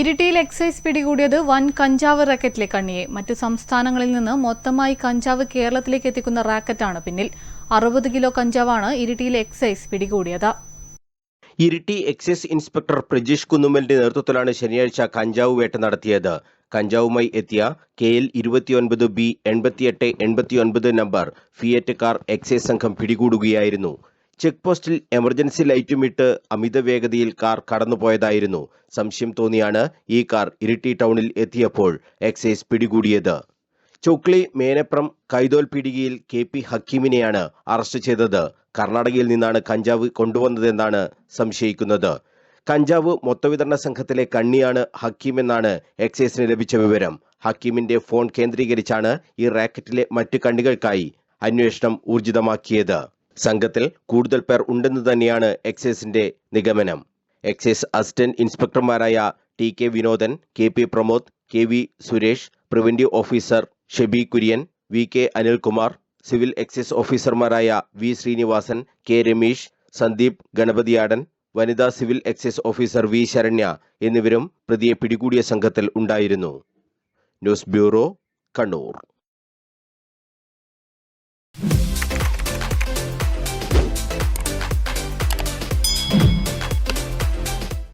ഇരിട്ടിയിൽ excise പിടികൂടിയത് വൻ കഞ്ചാവ് റാക്കറ്റിലെ കണ്ണിയെ. മറ്റു സംസ്ഥാനങ്ങളിൽ നിന്ന് മൊത്തമായി കഞ്ചാവ് കേരളത്തിലേക്ക് എത്തിക്കുന്ന റാക്കറ്റാണ് പിന്നിൽ. അറുപത് കിലോ കഞ്ചാവാണ് ഇരിട്ടിയിൽ എക്സൈസ് പിടികൂടിയത്. ഇരിട്ടി എക്സൈസ് ഇൻസ്പെക്ടർ പ്രജീഷ് കുന്നുമലിന്റെ നേതൃത്വത്തിലാണ് ശനിയാഴ്ച കഞ്ചാവ് വേട്ട നടത്തിയത്. കഞ്ചാവുമായി എത്തിയ കെ എൽ ഇരുപത്തിയൊൻപത് ബി എൺപത്തിയെട്ട് എൺപത്തിയൊൻപത് നമ്പർ ഫിയറ്റ് കാർ എക്സൈസ് സംഘം പിടികൂടുകയായിരുന്നു. ചെക്ക് പോസ്റ്റിൽ എമർജൻസി ലൈറ്റും ഇട്ട് അമിത വേഗതയിൽ കാർ കടന്നുപോയതായിരുന്നു. സംശയം തോന്നിയാണ് ഈ കാർ ഇരിട്ടി ടൗണിൽ എത്തിയപ്പോൾ എക്സൈസ് പിടികൂടിയത്. ചൊക്ലി മേനപ്രം കൈതോൽ പിടികയിൽ കെ പി ഹക്കീമിനെയാണ് അറസ്റ്റ് ചെയ്തത്. കർണാടകയിൽ നിന്നാണ് കഞ്ചാവ് കൊണ്ടുവന്നതെന്നാണ് സംശയിക്കുന്നത്. കഞ്ചാവ് മൊത്തവിതരണ സംഘത്തിലെ കണ്ണിയാണ് ഹക്കീം എന്നാണ് എക്സൈസിന് ലഭിച്ച വിവരം. ഹക്കീമിന്റെ ഫോൺ കേന്ദ്രീകരിച്ചാണ് ഈ റാക്കറ്റിലെ മറ്റ് കണ്ണികൾക്കായി അന്വേഷണം ഊർജിതമാക്കിയത്. സംഘത്തിൽ കൂടുതൽ പേർ ഉണ്ടെന്ന് തന്നെയാണ് എക്സൈസിന്റെ നിഗമനം. Excise assistant ഇൻസ്പെക്ടർമാരായ T K Vinodan K P Pramod K V Suresh preventive officer Shebi Kurian V K Anilkumar civil excise ഓഫീസർമാരായ വി ശ്രീനിവാസൻ കെ രമേശ് സന്ദീപ് ഗണപതിയാടൻ വനിതാ civil excise officer V Saranya എന്നിവരും പ്രതിയെ പിടികൂടിയ സംഘത്തിൽ ഉണ്ടായിരുന്നു. News bureau Kannur.